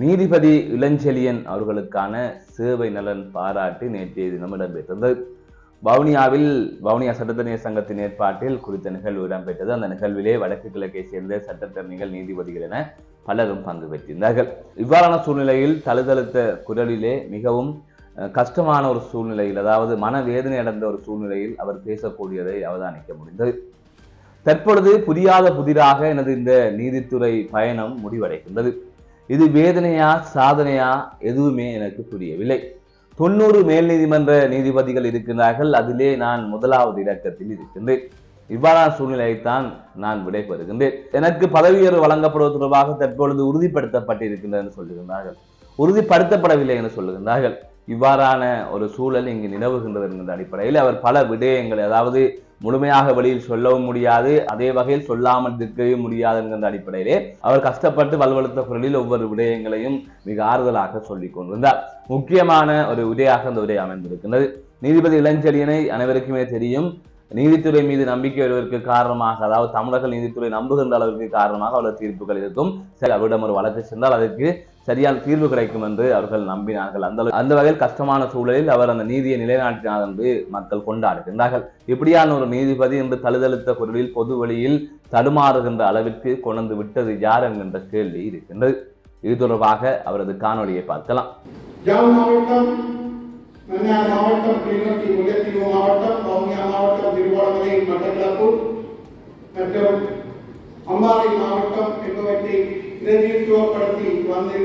நீதிபதி இளஞ்செழியன் அவர்களுக்கான சேவை நலன் பாராட்டு நேற்றைய தினம் இடம்பெற்றது. வவுனியாவில் வவுனியா சட்டத்தரணி சங்கத்தின் ஏற்பாட்டில் குறித்த நிகழ்வு இடம்பெற்றது. அந்த நிகழ்விலே வடக்கு கிழக்கை சேர்ந்த சட்டத்தரணிகள் நீதிபதிகள் என பலரும் பங்கு பெற்றிருந்தார்கள். இவ்வாறான சூழ்நிலையில் தழுதழுத்த குரலிலே மிகவும் கஷ்டமான ஒரு சூழ்நிலையில் அதாவது மனவேதனை அடைந்த ஒரு சூழ்நிலையில் அவர் பேசக்கூடியதை அவதானிக்க முடிந்தது. தற்பொழுது புரியாத புதிராக எனது இந்த நீதித்துறை பயணம் முடிவடைகின்றது. இது வேதனையா சாதனையா எதுவுமே எனக்கு புரியவில்லை. தொண்ணூறு மேல் நீதிமன்ற நீதிபதிகள் இருக்கின்றார்கள். அதிலே நான் முதலாவது இலக்கத்தில் இருக்கின்றேன். இவ்வாறான சூழ்நிலையைத்தான் நான் விடைபெறுகின்றேன். எனக்கு பதவி வழங்கப்படுவது தொடர்பாக தற்பொழுது உறுதிப்படுத்தப்பட்டிருக்கின்றது என்று சொல்லுகின்றார்கள். உறுதிப்படுத்தப்படவில்லை என்று சொல்லுகின்றார்கள். இவ்வாறான ஒரு சூழல் இங்கு நிலவுகின்றது என்கின்ற அடிப்படையில் அவர் பல விடயங்கள் அதாவது முழுமையாக வெளியில் சொல்லவும் முடியாது அதே வகையில் சொல்லாமல் இருக்கவே முடியாது என்கின்ற அடிப்படையிலே அவர் கஷ்டப்பட்டு வலுவழுத்த குரலில் ஒவ்வொரு விடயங்களையும் மிக ஆறுதலாக சொல்லிக் கொண்டிருந்தார். முக்கியமான ஒரு உரையாக அந்த உரை அமைந்திருக்கின்றது. நீதிபதி இளஞ்செழியனை அனைவருக்குமே தெரியும் நீதித்துறை மீது நம்பிக்கை வருவதற்கு காரணமாக அதாவது தமிழர்கள் நீதித்துறை நம்புகின்ற அளவிற்கு காரணமாக அவரது தீர்ப்புகள் இருக்கும் சரி அவரிடம் ஒரு வழக்கு சென்றால் அதற்கு சரியான தீர்வு கிடைக்கும் என்று அவர்கள் நம்பினார்கள். அந்த அளவு- அந்த வகையில் கஷ்டமான சூழலில் அவர் அந்த நீதியை நிலைநாட்டினார் என்று மக்கள் கொண்டாடுகின்றார்கள். இப்படியான ஒரு நீதிபதி என்று தழுதழுத்த குரலில் பொது வழியில் தடுமாறுகின்ற அளவிற்கு கொண்டு விட்டது யார் என்கின்ற கேள்வி இருக்கின்றது. இது தொடர்பாக அவரது காணொலியை பார்க்கலாம். மன்னார் மாவட்டம் கிளிநொச்சி முகத்தீவு மாவட்டம் வவுனியா மாவட்டம் திருவோணமலை மட்டக்களப்பு மற்றும் அம்பாறை மாவட்டம் என்பவற்றை பிரதிநிதித்துவப்படுத்தி வந்து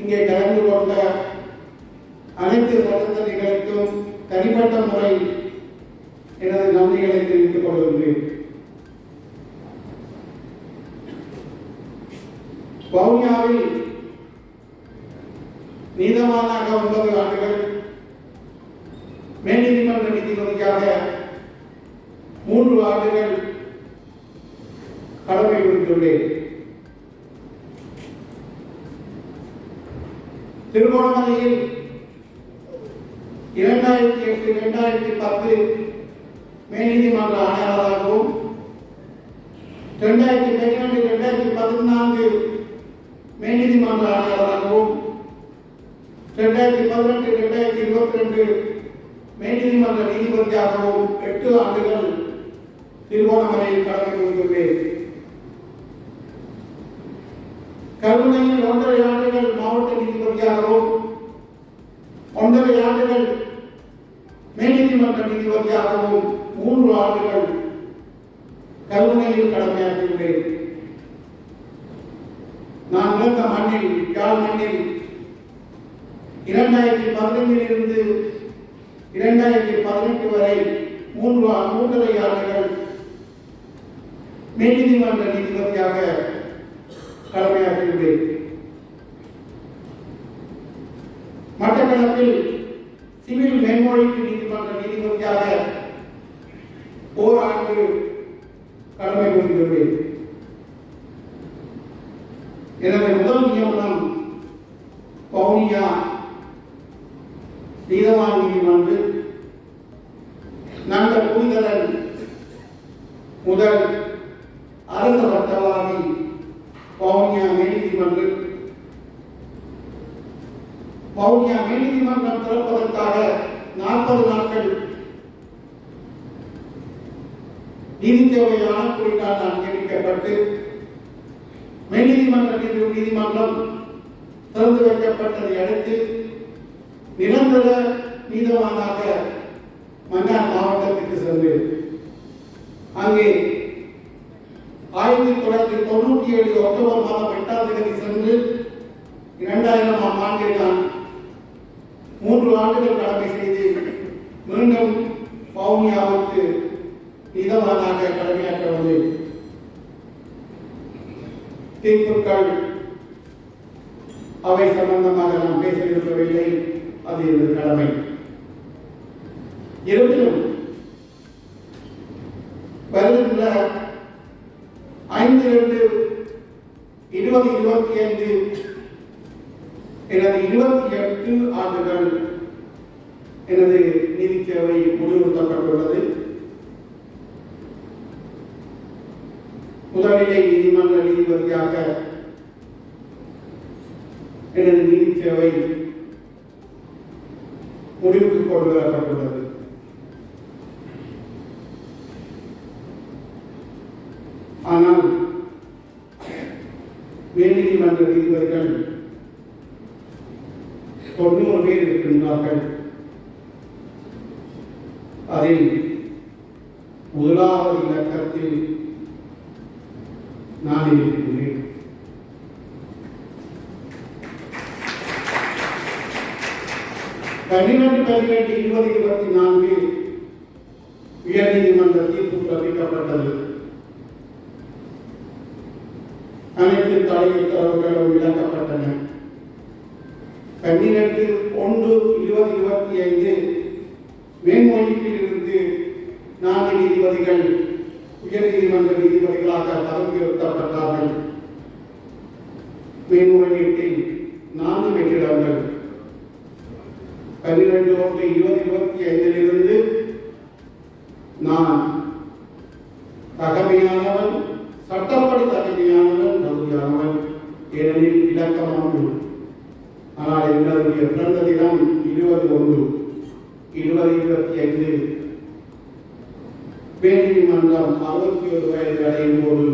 இங்கே கலந்து கொண்ட அனைத்து சட்டத்தணிகளுக்கும் தனிப்பட்ட முறை எனது நன்றிகளை தெரிவித்துக் கொள்கின்றேன். வவுனியாவில் நீதமானாக ஒன்பது ஆண்டுகள் மேல்நீதிமன்ற நீதிபதியாக மூன்று ஆண்டுகள் கடமை புரிந்துள்ளேன். திருகோணமலையில் இரண்டாயிரத்தி எட்டு இரண்டாயிரத்தி பத்து மேல்நீதிமன்ற ஆணையாளராகவும் இரண்டாயிரத்தி பன்னிரண்டு இரண்டாயிரத்தி பதினான்கு மேல்நீதிமன்ற ஆணையாளராகவும் ரெண்டாயிரத்தி பதினெட்டு ரெண்டாயிரத்தி இருபத்தி ரெண்டு மேல்நீதிமன்ற நீதிபதியாகவும் எட்டு ஆண்டுகள் திருவோணமலையில் கடமை புரிந்துள்ளேன் கருணையில் ஒன்றரை ஆண்டுகள் மாவட்ட நீதிபதியாகவும் ஒன்றரை ஆண்டுகள் மேல்நீதிமன்ற நீதிபதியாகவும் மூன்று ஆண்டுகள் கருணையில் கடமையாற்றியுள்ளேன் நான் பிறந்த மண்ணில் யாழ் மண்ணில் இரண்டாயிரத்தி பதினைந்திலிருந்து இரண்டாயிரத்தி பதினெட்டு வரை மூன்று மூன்றரை ஆண்டுகள் நீதிமன்ற நீதிபதியாக கடமையாற்றியுள்ளேன். மட்டக்களப்பில் சிவில் மேன்மொழிக்கு நீதிமன்ற நீதிபதியாக ஓராண்டு கடமை புரிந்துள்ளேன். எனது முதல் நியமனம் பவுனியா நீதவான் நீதிமன்றம் நண்பர் புரிதலன் முதல் அரச வட்டவாதி பவுனியா மேல்நீதிமன்றம் பவுனியா மேல்நீதிமன்றம் திறப்பதற்காக நாற்பது நாட்கள் நீதித்தேவை ஆணைக்குழுக்காக நான் நியமிக்கப்பட்டு மேல்நீதிமன்ற நீதிமன்றம் திறந்து வைக்கப்பட்டதை அடுத்து நிரந்தர நீதவானாக மன்னார் மாவட்டத்திற்கு சென்றேன் அங்கே ஆயிரத்தி தொள்ளாயிரத்தி தொண்ணூற்றி ஏழு அக்டோபர் மாதம் எட்டாம் தேதி சென்று இரண்டாயிரம் ஆண்டில் நான் மூன்று ஆண்டுகள் கடமை செய்து மீண்டும் பவுனியாவுக்கு நீதவானாக கடமையாற்ற வந்தேன். தீர்ப்புகள் அவை சம்பந்தமாக நான் பேச இருக்கவில்லை அது கடமை. இருப்பினும் வருகின்ற ஐந்து ரெண்டு இருபது இருபத்தி ஐந்து எனது இருபத்தி எட்டு ஆண்டுகள் எனது நீதி சேவை முடிவுறுத்தப்பட்டுள்ளது. முதல்நிலை நீதிமன்ற நீதிபதியாக எனது நீதி சேவை முடிவுக்கு கொண்டு வரப்பட்டுள்ளது ஆனால் மேல்நீதிமன்ற நீதிபதிகள் தொண்ணூறு பேர் இருக்கின்றார்கள். அதில் முதலாவது இலக்கத்தில் நான் இருக்கின்றேன். பன்னிரண்டு பதினெட்டு இருபது இருபத்தி நான்கு உயர்நீதிமன்ற தீர்ப்பு பிறப்பிக்கப்பட்டது அனைத்து தடை உத்தரவுகளும் விளக்கப்பட்டன. பன்னிரெண்டு ஒன்று இருபது இருபத்தி ஐந்து இருந்து நான்கு நீதிபதிகள் உயர்நீதிமன்ற நீதிபதிகளாக பதவி உயர்த்தப்பட்டார்கள். மேன்மொழியீட்டில் நான்கு வெற்றிடங்கள். பன்னிரண்டு ஒன்று இருபது இருபத்தி ஐந்திலிருந்து நான் தகமையானவன் சட்டப்படி தகுதியானவன் தகுதியானவன். ஏனெனில் இலக்கம் ஆனால் என்னுடைய பிறந்த தினம் இருபது ஒன்று இருபது இருபத்தி ஐந்து. நீதிமன்றம் அறுபத்தி ஒரு வயது அடையும் போது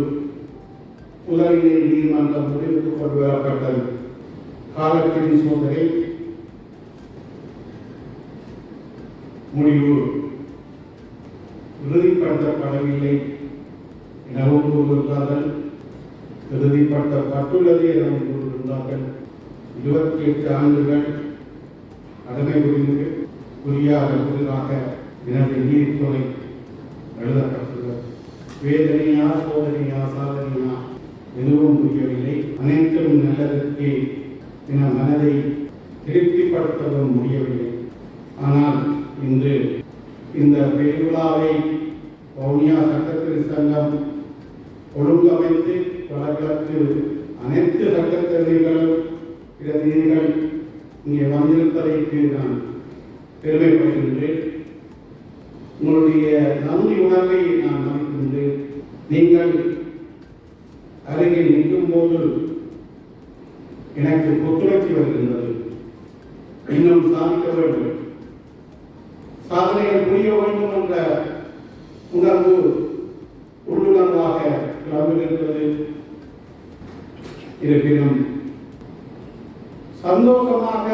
உதவி நீதிமன்றம் முடிவுக்கு கொண்டு வரப்பட்டது. காலத்தின் சோதனை முடிவு இறுதிப்படுத்தப்படவில்லை எனவும் கூறியிருந்தார்கள். இறுதிப்படுத்தப்பட்டுள்ளது எனவும் கூறியிருந்தார்கள். இருபத்தி எட்டு ஆண்டுகள் கடமை புரிந்து புரியாத புதிதாக எனது நீதித்துறை எழுதப்பட்டுள்ளது. வேதனையா சோதனையா சாதனையா எதுவும் முடியவில்லை அனைத்தும் நல்லதற்கு என மனதை திருப்திப்படுத்தவும் முடியவில்லை. ஆனால் இன்று இந்த பெருவிழாவை வவுனியா சட்டத்திரு சங்கம் ஒழுங்கமைத்து வழக்கிற்கு அனைத்து சட்டத்தரணிகளும் பிரதிநிதிகள் இங்கே வந்திருப்பதற்கு நான் பெருமைப்படுகின்றேன். உங்களுடைய நன்றி உணர்வை நான் மதிக்கின்றேன். நீங்கள் அருகில் நிற்கும் போது எனக்கு புத்துணர்ச்சி வருகின்றது. இன்னும் சாதிக்க வேண்டும். சாதனைகள் புரிய வேண்டும் என்ற உணர்வு உள்ளுணர்வாக இருக்கிறது. இருப்பினும் சந்தோஷமாக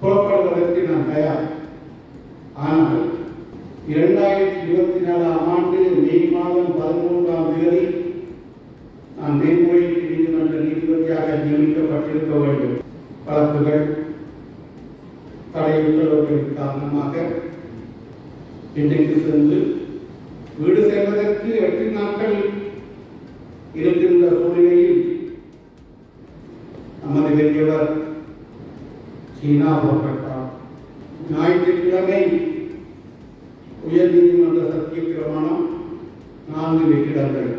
புறப்படுவதற்கு நான் தயார். ஆனால் இரண்டாயிரத்தி இருபத்தி நாலாம் ஆண்டு மே மாதம் பதிமூன்றாம் தேதி நான் மேன்மொழி நீதிமன்ற நீதிபதியாக நியமிக்கப்பட்டிருக்க வேண்டும். வழக்குகள் தடை காரணமாக இன்றைக்கு சென்று வீடு செல்வதற்கு எட்டு நாட்கள் இருக்கின்ற சூழ்நிலையில் நமது பெரியவர் சீனா புறப்பட்டார். ஞாயிற்றுக்கிழமை உயர் நீதிமன்ற சத்திய பிரமாணம் நான்கு வெற்றிடங்கள்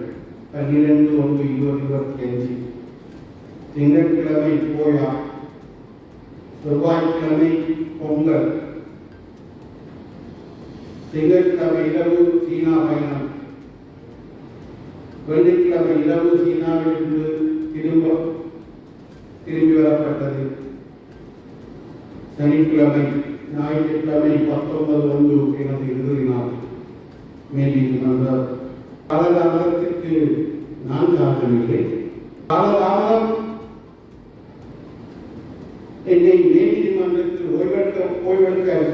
பன்னிரண்டு ஒன்று இருபது இருபத்தி அஞ்சு திங்கட்கிழமை போயா செவ்வாய்க்கிழமை பொங்கல். திங்கட்கிழமை இரவு சீனா பயணம். வெள்ளிக்கிழமை இரவு சீனாவிலிருந்து திரும்ப திரும்பி வரப்பட்டது. சனிக்கிழமை ஞாயிற்றுக்கிழமை பத்தொன்பது ஒன்று எனது இறுதி நாள். மேல்நீதிமன்றம் காலதாமதத்திற்கு நான் காரணமில்லை காலதாமதம் பல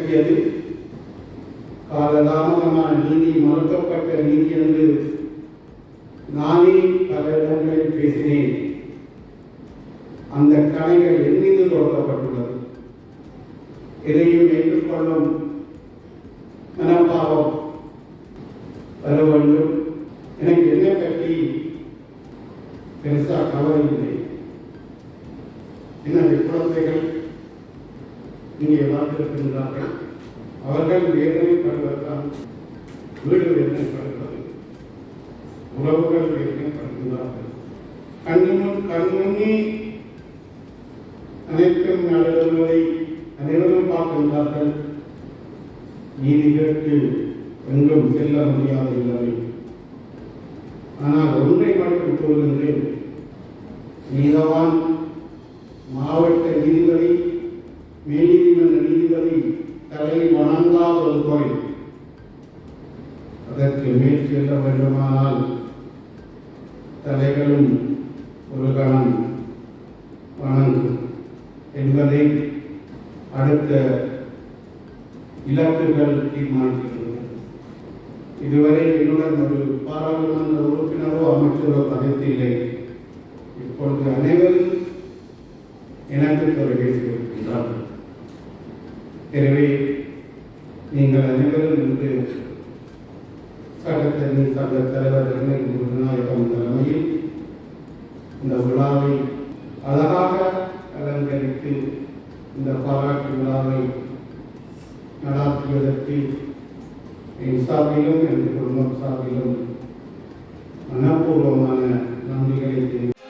ஓய்வெடுக்க காலதாமதமான நீதி மறுக்கப்பட்ட நீதி என்று நானே பல இடங்களில் பேசினேன். அந்த கலைகள் என் மீது தொடரப்பட்டுள்ளது இதையும் ஏற்றுக்கொள்ளும் மனப்பாவம் வர வேண்டும். எனக்கு என்ன பற்றி பெருசாக கவலை இல்லை. எனது குழந்தைகள் இங்கே வாழ்ந்திருக்கின்றார்கள் அவர்கள் வேதனை வேதனைப்படுவதுதான் வீடு வேதனை வேதனைப்படுவது உறவுகள் வேதனை வேதனைப்படுகின்றார்கள் கண்ணும் கண்முன்னே அனைத்தும் நடத்துவதை அனைவரும் பார்க்கின்றார்கள். நீதிகளுக்கு எங்கும் செல்ல முடியாத நிலைமை. ஆனால் ஒன்றை மட்டும் கூறுகின்றேன். நீதவான் மாவட்ட நீதிபதி மேல்நீதிமன்ற நீதிபதி தலை வணங்காத ஒரு கோயில் அதற்கு மேல் செல்ல வேண்டுமானால் தலைகளும் ஒரு கணம் வணங்கும் என்பதை அடுத்த இலக்குகள் தீர்மானிக்கின்றன. இதுவரை என்னுடன் ஒரு பாராளுமன்ற உறுப்பினரோ அமைச்சரோ கதைத்தில்லை இப்பொழுது அனைவரும் எனக்கு தொலைபேசி இருக்கின்றார்கள் எனவே நீங்கள் அனைவரும் இன்று சட்டத்தனி சட்ட தலைவர் குருநாயகம் தலைமையில் இந்த விழாவை அழகாக அலங்கரித்து இந்த பாராட்டு விழாவை நடாத்தியதற்கு என் சார்பிலும் என் குடும்பம் சார்பிலும் மனப்பூர்வமான நன்றிகளை தெரிவித்து